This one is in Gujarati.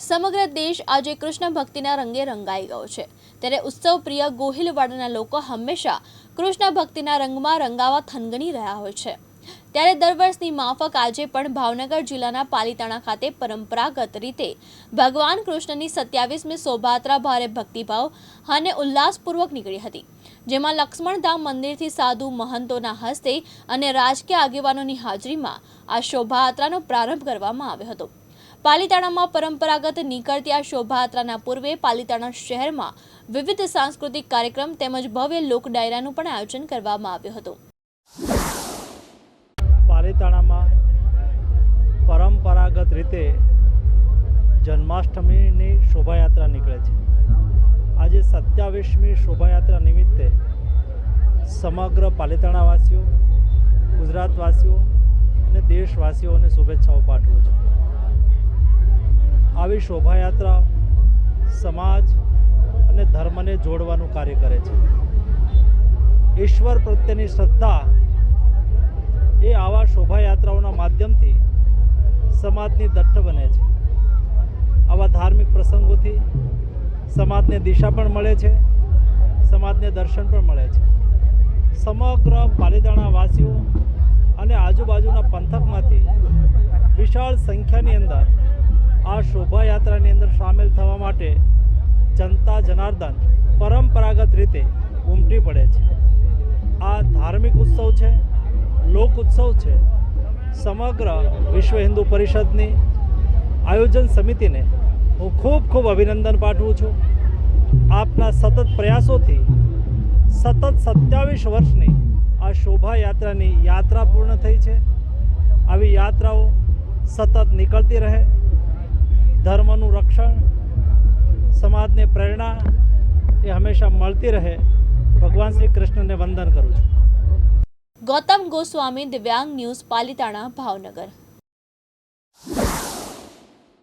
સમગ્ર દેશ આજે કૃષ્ણ ભક્તિના રંગે રંગાઈ ગયો છે. ત્યારે ઉત્સવ પ્રિય ગોહિલવાડાના લોકો હંમેશા કૃષ્ણ ભક્તિના રંગમાં રંગાવા થનગણી રહ્યા હોય છે. ત્યારે દર વર્ષની માફક આજે પણ ભાવનગર જિલ્લાના પાલીતાણા ખાતે પરંપરાગત રીતે ભગવાન કૃષ્ણની સત્યાવીસમી શોભાયાત્રા ભારે ભક્તિભાવ અને ઉલ્લાસપૂર્વક નીકળી હતી. જેમાં લક્ષ્મણધામ મંદિરથી સાધુ મહંતોના હસ્તે અને રાજકીય આગેવાનોની હાજરીમાં આ શોભાયાત્રાનો પ્રારંભ કરવામાં આવ્યો હતો. પાલીતાણામાં પરંપરાગત નીકળતી આ શોભાયાત્રાના પૂર્વે પાલીતાણા શહેરમાં વિવિધ સાંસ્કૃતિક કાર્યક્રમ તેમજ ભવ્ય લોક ડાયરાનું પણ આયોજન કરવામાં આવ્યું હતું. પાલીતાણામાં પરંપરાગત રીતે જન્માષ્ટમીની શોભાયાત્રા નીકળે છે. આજે સત્યાવીસમી શોભાયાત્રા નિમિત્તે સમગ્ર પાલીતાણાવાસીઓ, ગુજરાતવાસીઓ અને દેશવાસીઓને શુભેચ્છાઓ પાઠવું છું. આવી શોભાયાત્રા સમાજ અને ધર્મને જોડવાનું કાર્ય કરે છે. ઈશ્વર પ્રત્યેની શ્રદ્ધા એ આવા શોભાયાત્રાઓના માધ્યમથી સમાજની દટ્ટ બને છે. આવા ધાર્મિક પ્રસંગોથી સમાજને દિશા પણ મળે છે, સમાજને દર્શન પણ મળે છે. સમગ્ર પાલીતાણા વાસીઓ અને આજુબાજુના પંથકમાંથી વિશાળ સંખ્યાની અંદર આ શોભાયાત્રાની અંદર સામેલ થવા માટે જનતા જનાર્દન પરંપરાગત રીતે ઉમટી પડે છે. આ ધાર્મિક ઉત્સવ છે, લોક ઉત્સવ છે. સમગ્ર વિશ્વ હિન્દુ પરિષદની આયોજન સમિતિને હું ખૂબ ખૂબ અભિનંદન પાઠવું છું. આપના સતત પ્રયાસોથી સતત સત્યાવીસ વર્ષની આ શોભાયાત્રાની યાત્રા પૂર્ણ થઈ છે. આવી યાત્રાઓ સતત નીકળતી રહે. ધર્મનું રક્ષણ, સમાજને પ્રેરણા એ હંમેશા મળતી રહે. ભગવાન શ્રી કૃષ્ણને વંદન કરું છું. ગૌતમ ગોસ્વામી દિવ્યાંગ ન્યૂઝ પાલિતાણા ભાવનગર.